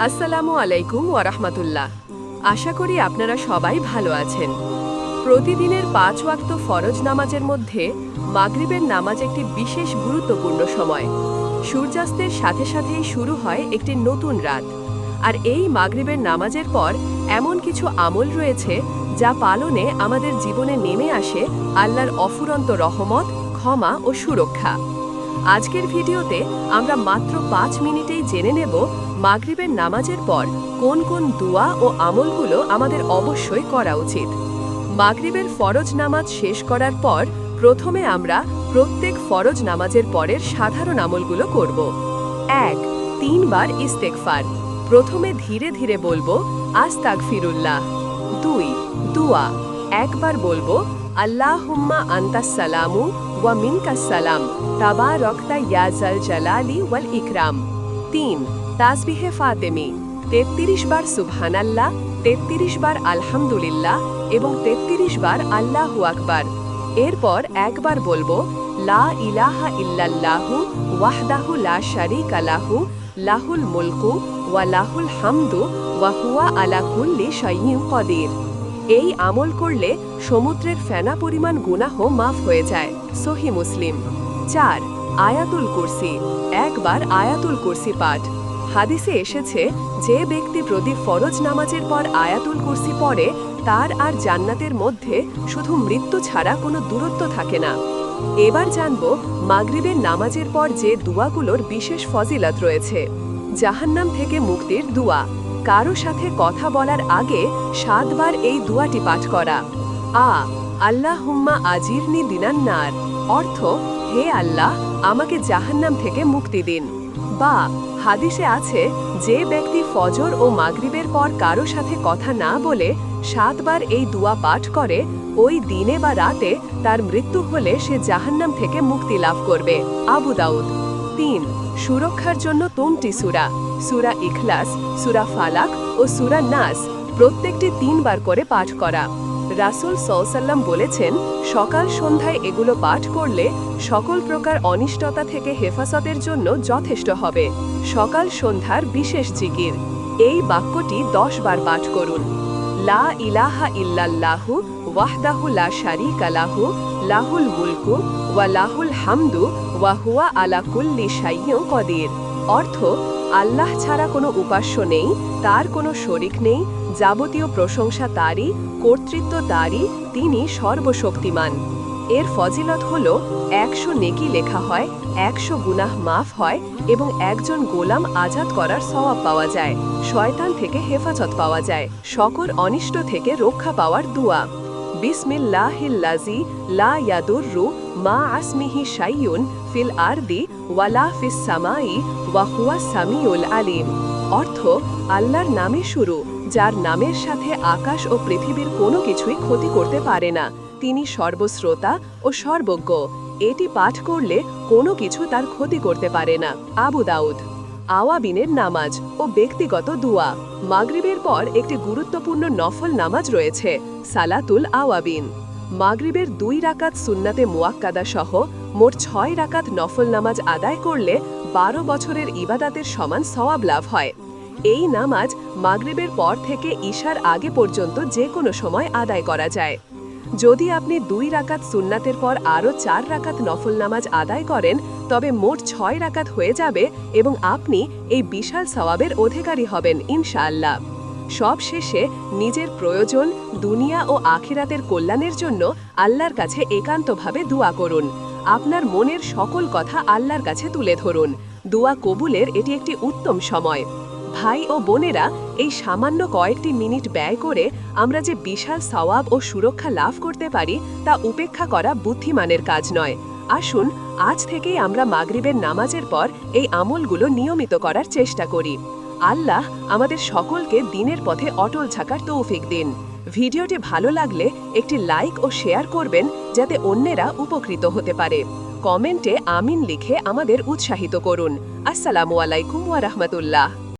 আসসালামু আলাইকুম ওয়ারাহমাতুল্লাহ আশা করি আপনারা সবাই ভালো আছেন। প্রতিদিনের পাঁচ ওয়াক্ত ফরজ নামাজের মধ্যে মাগরিবের নামাজ একটি বিশেষ গুরুত্বপূর্ণ সময়। সূর্যাস্তের সাথে সাথেই শুরু হয় একটি নতুন রাত। আর এই মাগরিবের নামাজের পর এমন কিছু আমল রয়েছে যা পালনে আমাদের জীবনে নেমে আসে আল্লাহর অফুরন্ত রহমত, ক্ষমা ও সুরক্ষা। আজকের ভিডিওতে আমরা মাত্র পাঁচ মিনিটেই জেনে নেব মাগরিবের নামাজের পর কোন কোন দোয়া ও আমলগুলো আমাদের অবশ্যই করা উচিত। মাগরিবের ফরজ নামাজ শেষ করার পর প্রথমে আমরা প্রত্যেক ফরজ নামাজের পরের সাধারণ আমলগুলো করব। এক, তিনবার ইস্তেকফার প্রথমে ধীরে ধীরে বলব আস্তাক ফিরুল্লাহ দুই, দুয়া। একবার বলব আল্লাহ হুম্মা আন্তাসালামু ওয়া মিনকাসালাম তাবা রক্তা ইয়াজাল জালালি ওয়াল ইকরাম তিন তাসবিহে ফাতেমি তেত্রিশ বার সুবহানাল্লাহ, তেত্রিশ বার আলহামদুলিল্লাহ এবং তেত্রিশ বার আল্লাহু আকবার। এরপর একবার বলব, লা ইলাহা ইল্লাল্লাহু ওয়াহদাহু লা শারিকা লাহু, লাহুল মুলকু ওয়া লাহুল হামদু ওয়া হুয়া আলা কুল্লি শাইইন কদির। এই আমল করলে সমুদ্রের ফেনা পরিমাণ গুনাহ মাফ হয়ে যায়। সহি মুসলিম। চার, আয়াতুল কুরসি। একবার আয়াতুল কুরসি পাঠ। হাদিসে এসেছে, যে ব্যক্তি প্রতি ফরজ নামাজের পর আয়াতুল কুরসি পড়ে, তার আর জান্নাতের মধ্যে শুধু মৃত্যু ছাড়া কোনো দূরত্ব থাকে না। এবার জানব, মাগরিবের নামাজের পর যে দুয়াগুলোর বিশেষ ফজিলত রয়েছে। জাহান্নাম থেকে মুক্তির দুয়া। কারও সাথে কথা বলার আগে সাতবার এই দুয়াটি পাঠ করা। আ আল্লাহ হুম্মা আজিরনি দিনান্নার অর্থ, হে আল্লাহ, আমাকে জাহান্নাম থেকে মুক্তি দিন। বা, হাদিসে আছে, যে ব্যক্তি ফজর ও মাগরিবের পর কারও সাথে কথা না বলে সাতবার এই দুয়া পাঠ করে, ওই দিনে বা রাতে তার মৃত্যু হলে সে জাহান্নাম থেকে মুক্তি লাভ করবে। আবু দাউদ। তিন, সুরক্ষার জন্য তোমটি সুরা সুরা ইখলাস, সুরা ফালাক ও সুরা নাস প্রত্যেকটি তিনবার করে পাঠ করা। রাসুল সৌসাল্লাম বলেছেন, সকাল সন্ধ্যায় এগুলো পাঠ করলে সকল প্রকার অনিষ্টতা থেকে হেফাজতের জন্য যথেষ্ট হবে। সকাল সন্ধ্যার বিশেষ জিকির। এই বাক্যটি দশ বার পাঠ করুন। লা ইলাহা ইল্লাল্লাহু ওয়াহদাহু লা শারিকা লাহু, লাহুল মুলকু ওয়া লাহুল হামদু ওয়া হুয়া আলা কুল্লি শাইয়্যিন কদির। অর্থ, আল্লাহ ছাড়া কোনো উপাস্য নেই, তার কোনো শরিক নেই, যাবতীয় প্রশংসা তারই, কর্তৃত্ব তারই, তিনি সর্বশক্তিমান। এর ফজিলত হল, একশো নেকি লেখা হয়, একশো গুনাহ মাফ হয় এবং একজন গোলাম আজাদ করার সওয়াব পাওয়া যায়, শয়তান থেকে হেফাজত পাওয়া যায় সকল অনিষ্ট থেকে রক্ষা পাওয়ার দুয়া। বিসমিল্লাহিল্লাজি লা ইয়াদুররু মা আসমিহি শাইয়ুন ফিল আরদি ওয়ালা ফিস সামাই ওয়া হুয়া সামিউল আলিম। অর্থ, আল্লাহর নামে শুরু, যার নামের সাথে আকাশ ও পৃথিবীর কোনো কিছুই ক্ষতি করতে পারে না। তিনি সর্বশ্রোতা ও সর্বজ্ঞ। এটি পাঠ করলে কোনো কিছু তার ক্ষতি করতে পারে না। আবু দাউদ। আওয়াবিনের নামাজ ও ব্যক্তিগত দুয়া। মাগরিবের পর একটি গুরুত্বপূর্ণ নফল নামাজ রয়েছে, সালাতুল আওয়াবিন। মাগরিবের দুই রাকাত সুন্নাতে মুয়াক্কাদা সহ মোট ছয় রাকাত নফল নামাজ আদায় করলে বারো বছরের ইবাদাতের সমান সওয়াব লাভ হয়। এই নামাজ মাগরিবের পর থেকে ঈশার আগে পর্যন্ত যে কোনো সময় আদায় করা যায়। যদি আপনি দুই রাকাত সুন্নাতের পর আরও চার রাকাত নফল নামাজ আদায় করেন, তবে মোট ছয় রাকাত হয়ে যাবে এবং আপনি এই বিশাল সওয়াবের অধিকারী হবেন ইনশাআল্লাহ। সব শেষে নিজের প্রয়োজন, দুনিয়া ও আখিরাতের কল্যাণের জন্য আল্লাহর কাছে একান্তভাবে দোয়া করুন। আপনার মনের সকল কথা আল্লাহর কাছে তুলে ধরুন। দোয়া কবুলের এটি একটি উত্তম সময়। ভাই ও বোনেরা এই সামান্য কয়েকটি মিনিট ব্যয় করে আমরা যে বিশাল সওয়াব ও সুরক্ষা লাভ করতে পারি তা উপেক্ষা করা বুদ্ধিমানের কাজ নয়। আসুন, আজ থেকেই আমরা মাগরিবের নামাজের পর এই আমলগুলো নিয়মিত করার চেষ্টা করি। আল্লাহ আমাদের সকলকে দিনের পথে অটল থাকার তৌফিক দিন। ভিডিওটি ভালো লাগলে একটি লাইক ও শেয়ার করবেন যাতে অন্যেরা উপকৃত হতে পারে। কমেন্টে আমিন লিখে আমাদের উৎসাহিত করুন। আসসালামু আলাইকুম ওয়া রাহমাতুল্লাহ।